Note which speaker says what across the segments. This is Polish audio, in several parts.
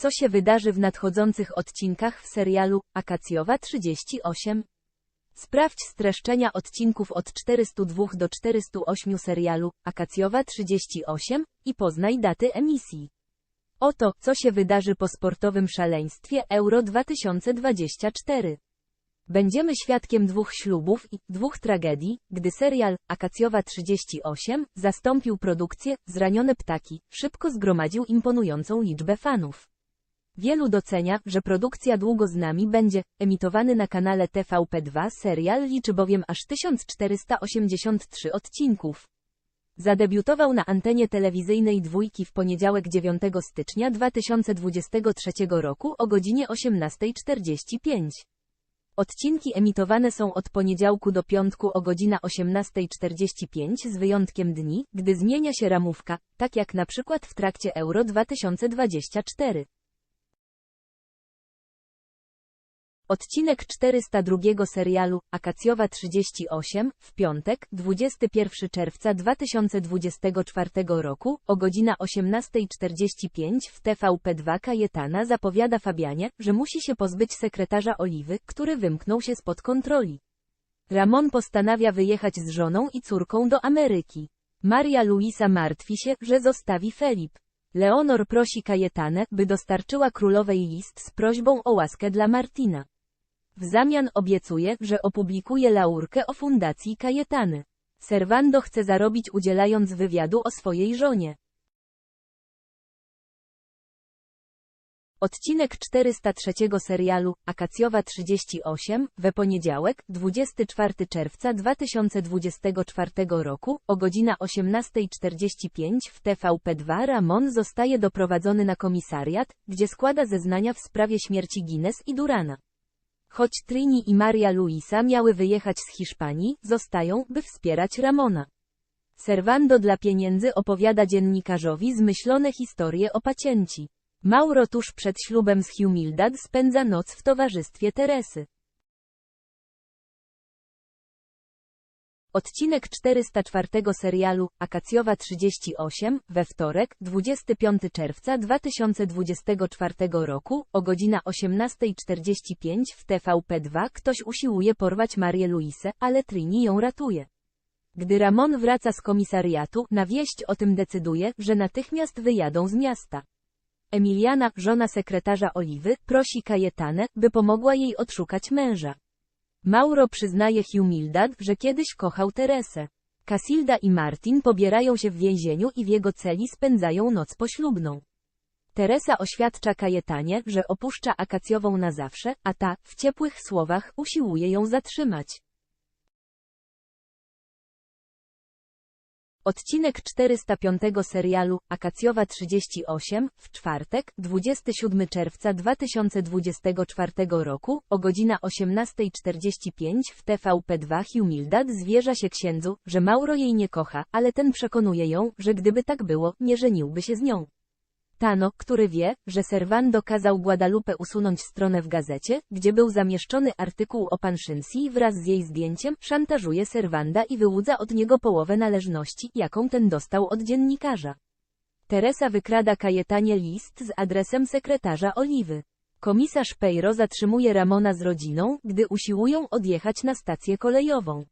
Speaker 1: co się wydarzy w nadchodzących odcinkach w serialu Akacjowa 38. Sprawdź streszczenia odcinków od 402 do 408 serialu Akacjowa 38 i poznaj daty emisji. Oto, co się wydarzy po sportowym szaleństwie Euro 2024. Będziemy świadkiem dwóch ślubów i dwóch tragedii, gdy serial Akacjowa 38 zastąpił produkcję Zranione ptaki, szybko zgromadził imponującą liczbę fanów. Wielu docenia, że produkcja długo z nami będzie emitowany na kanale TVP2 serial liczy bowiem aż 1483 odcinków. Zadebiutował na antenie telewizyjnej dwójki w poniedziałek 9 stycznia 2023 roku o godzinie 18.45. Odcinki emitowane są od poniedziałku do piątku o godzina 18.45 z wyjątkiem dni, gdy zmienia się ramówka, tak jak na przykład w trakcie Euro 2024. Odcinek 402 serialu Akacjowa 38 w piątek, 21 czerwca 2024 roku o godzina 18.45 w TVP2 Kajetana zapowiada Fabianie, że musi się pozbyć sekretarza Oliwy, który wymknął się spod kontroli. Ramon postanawia wyjechać z żoną i córką do Ameryki. Maria Luisa martwi się, że zostawi Felip. Leonor prosi Kajetanę, by dostarczyła królowej list z prośbą o łaskę dla Martina. W zamian obiecuje, że opublikuje laurkę o fundacji Kajetany. Servando chce zarobić udzielając wywiadu o swojej żonie. Odcinek 403 serialu Akacjowa 38 we poniedziałek, 24 czerwca 2024 roku o godzina 18.45 w TVP2 Ramon zostaje doprowadzony na komisariat, gdzie składa zeznania w sprawie śmierci Guinness i Durana. Choć Trini i Maria Luisa miały wyjechać z Hiszpanii, zostają, by wspierać Ramona. Servando dla pieniędzy opowiada dziennikarzowi zmyślone historie o pacienci. Mauro tuż przed ślubem z Humildad spędza noc w towarzystwie Teresy. Odcinek 404 serialu Akacjowa 38 we wtorek, 25 czerwca 2024 roku o godzina 18.45 w TVP2 ktoś usiłuje porwać Marię Luisę, ale Trini ją ratuje. Gdy Ramon wraca z komisariatu, na wieść o tym decyduje, że natychmiast wyjadą z miasta. Emiliana, żona sekretarza Oliwy, prosi Kajetanę, by pomogła jej odszukać męża. Mauro przyznaje Humildad, że kiedyś kochał Teresę. Casilda i Martin pobierają się w więzieniu i w jego celi spędzają noc poślubną. Teresa oświadcza Kajetanie, że opuszcza akacjową na zawsze, a ta, w ciepłych słowach, usiłuje ją zatrzymać. Odcinek 405 serialu Akacjowa 38 w czwartek, 27 czerwca 2024 roku o godzina 18.45 w TVP2 Humildad zwierza się księdzu, że Mauro jej nie kocha, ale ten przekonuje ją, że gdyby tak było, nie żeniłby się z nią. Tano, który wie, że Servando kazał Guadalupe usunąć stronę w gazecie, gdzie był zamieszczony artykuł o Panszynsji wraz z jej zdjęciem, szantażuje Servanda i wyłudza od niego połowę należności, jaką ten dostał od dziennikarza. Teresa wykrada Kajetanie list z adresem sekretarza Oliwy. Komisarz Peiro zatrzymuje Ramona z rodziną, gdy usiłują odjechać na stację kolejową.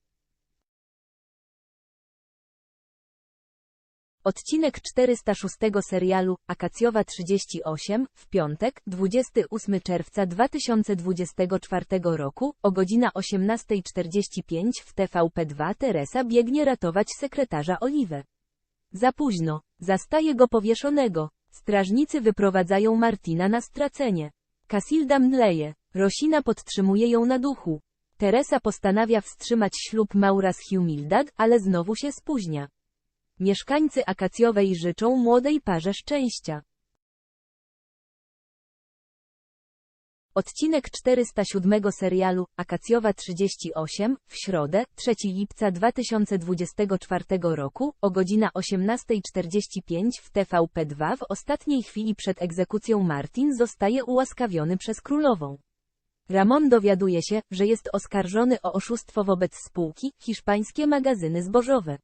Speaker 1: Odcinek 406 serialu Akacjowa 38 w piątek, 28 czerwca 2024 roku o godzina 18.45 w TVP2 Teresa biegnie ratować sekretarza Oliwę. Za późno. Zastaje go powieszonego. Strażnicy wyprowadzają Martina na stracenie. Casilda mdleje. Rosina podtrzymuje ją na duchu. Teresa postanawia wstrzymać ślub Maura z Humildad, ale znowu się spóźnia. Mieszkańcy Akacjowej życzą młodej parze szczęścia. Odcinek 407 serialu Akacjowa 38 w środę, 3 lipca 2024 roku o godzina 18.45 w TVP2 w ostatniej chwili przed egzekucją Martin zostaje ułaskawiony przez królową. Ramon dowiaduje się, że jest oskarżony o oszustwo wobec spółki, hiszpańskie magazyny zbożowe.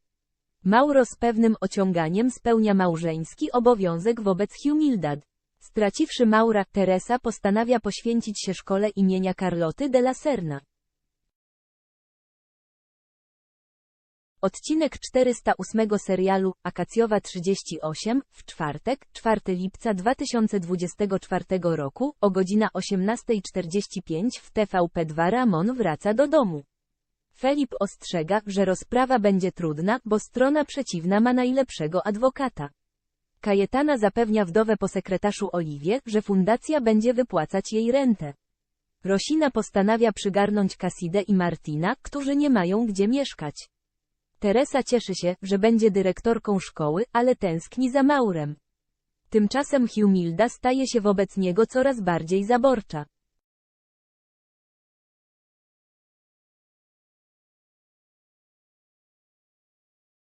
Speaker 1: Mauro z pewnym ociąganiem spełnia małżeński obowiązek wobec Humildad. Straciwszy Maura, Teresa postanawia poświęcić się szkole imienia Carloty de la Serna. Odcinek 408 serialu Akacjowa 38 w czwartek, 4 lipca 2024 roku o godzina 18.45 w TVP2 Ramon wraca do domu. Felip ostrzega, że rozprawa będzie trudna, bo strona przeciwna ma najlepszego adwokata. Kajetana zapewnia wdowę po sekretarzu Oliwie, że fundacja będzie wypłacać jej rentę. Rosina postanawia przygarnąć Casidę i Martina, którzy nie mają gdzie mieszkać. Teresa cieszy się, że będzie dyrektorką szkoły, ale tęskni za Maurem. Tymczasem Humilda staje się wobec niego coraz bardziej zaborcza.